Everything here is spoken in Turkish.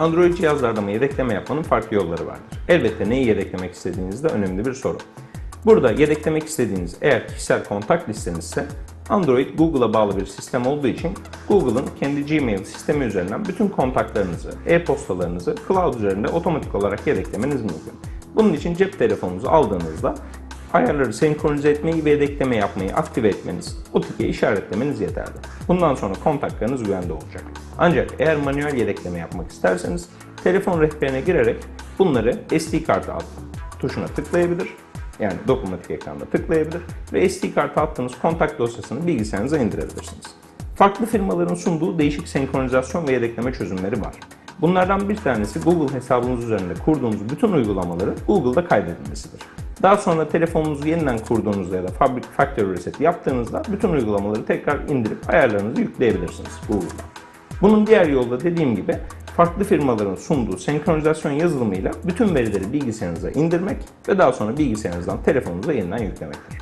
Android cihazlarda mı yedekleme yapmanın farklı yolları vardır. Elbette neyi yedeklemek istediğiniz de önemli bir soru. Burada yedeklemek istediğiniz eğer kişisel kontak listenizse Android Google'a bağlı bir sistem olduğu için Google'ın kendi Gmail sistemi üzerinden bütün kontaklarınızı, e-postalarınızı cloud üzerinde otomatik olarak yedeklemeniz mümkün. Bunun için cep telefonunuzu aldığınızda ayarları senkronize etmeyi ve yedekleme yapmayı aktive etmeniz, o tike işaretlemeniz yeterli. Bundan sonra kontaklarınız güvende olacak. Ancak eğer manuel yedekleme yapmak isterseniz telefon rehberine girerek bunları SD kartı at tuşuna tıklayabilir yani dokunmatik ekranda tıklayabilir ve SD kartı attığınız kontak dosyasını bilgisayarınıza indirebilirsiniz. Farklı firmaların sunduğu değişik senkronizasyon ve yedekleme çözümleri var. Bunlardan bir tanesi Google hesabınız üzerinde kurduğunuz bütün uygulamaları Google'da kaydedilmesidir. Daha sonra telefonunuzu yeniden kurduğunuzda ya da fabrik factory reset yaptığınızda bütün uygulamaları tekrar indirip ayarlarınızı yükleyebilirsiniz Google'dan. Bunun diğer yolu da dediğim gibi farklı firmaların sunduğu senkronizasyon yazılımıyla bütün verileri bilgisayarınıza indirmek ve daha sonra bilgisayarınızdan telefonunuza yeniden yüklemektir.